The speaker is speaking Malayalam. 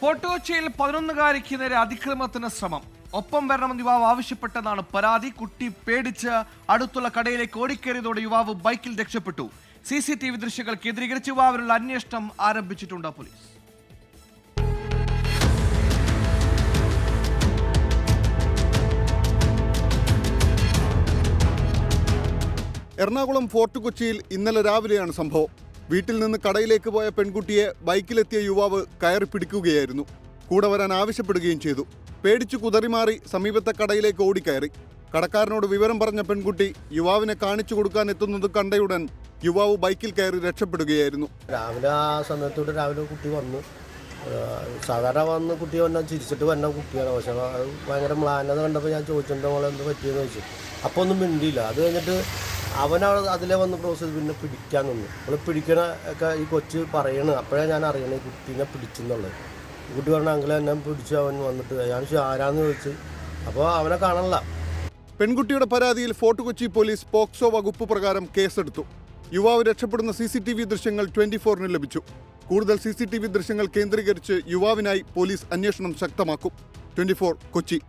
ഫോർട്ട് പതിനൊന്നുകാരിക്കെതിരെ അതിക്രമത്തിന് ശ്രമം. ഒപ്പം വരണമെന്ന് യുവാവ് ആവശ്യപ്പെട്ടതാണ് പരാതി. കുട്ടി പേടിച്ച് അടുത്തുള്ള കടയിലേക്ക് ഓടിക്കേറിയതോടെ യുവാവ് ബൈക്കിൽ രക്ഷപ്പെട്ടു. സി സി ടി വി ദൃശ്യങ്ങൾ കേന്ദ്രീകരിച്ച് യുവാവിനുള്ള അന്വേഷണം ആരംഭിച്ചിട്ടുണ്ട് പോലീസ്. എറണാകുളം ഫോർട്ട് കൊച്ചിയിൽ ഇന്നലെ രാവിലെയാണ് സംഭവം. വീട്ടിൽ നിന്ന് കടയിലേക്ക് പോയ പെൺകുട്ടിയെ ബൈക്കിലെത്തിയ യുവാവ് കയറി പിടിക്കുകയായിരുന്നു. കൂടെ വരാൻ ആവശ്യപ്പെടുകയും ചെയ്തു. പേടിച്ചു കുതറിമാറി സമീപത്തെ കടയിലേക്ക് ഓടിക്കയറി. കടക്കാരനോട് വിവരം പറഞ്ഞ പെൺകുട്ടി യുവാവിനെ കാണിച്ചു കൊടുക്കാൻ എത്തുന്നത് കണ്ടയുടൻ യുവാവ് ബൈക്കിൽ കയറി രക്ഷപ്പെടുകയായിരുന്നു. രാവിലെ ആ സമയത്തോട്ട് രാവിലെ കുട്ടി വന്നു. സാധാരണ വന്ന് കുട്ടി വന്നാൽ ചിരിച്ചിട്ട് വന്ന കുട്ടിയാണ്. പക്ഷെ ഭയങ്കര മ്ലാനത കണ്ടപ്പോൾ ഞാൻ ചോദിച്ചിട്ടുണ്ടോ എന്ത് പറ്റിയെന്ന് ചോദിച്ചു. അപ്പോൾ ഒന്നും മിണ്ടിയില്ല. അത് കഴിഞ്ഞിട്ട് അവനവിടെ അതിലെ വന്ന് ചെയ്ത് പിന്നെ പിടിക്കാൻ നിന്നു. നമ്മൾ പിടിക്കണ ഒക്കെ ഈ കൊച്ച് പറയണ. അപ്പോഴേ ഞാൻ അറിയണേ കുട്ടീനെ പിടിച്ചെന്നുള്ളത്. കുട്ടി പറഞ്ഞ അങ്കിൾ എന്നെ പിടിച്ചു അവൻ വന്നിട്ട് ഞാൻ ആരാന്ന് ചോദിച്ചു? അപ്പോൾ അവനെ കാണണില്ല. പെൺകുട്ടിയുടെ പരാതിയിൽ ഫോർട്ട് കൊച്ചി പോലീസ് പോക്സോ വകുപ്പ് പ്രകാരം കേസെടുത്തു. യുവാവ് രക്ഷപ്പെടുന്ന സി സി ടി വി ദൃശ്യങ്ങൾ ട്വന്റി ഫോറിന് ലഭിച്ചു. കൂടുതൽ സി സി ടി വി ദൃശ്യങ്ങൾ കേന്ദ്രീകരിച്ച് യുവാവിനായി പോലീസ് അന്വേഷണം ശക്തമാക്കും. ട്വന്റി കൊച്ചി.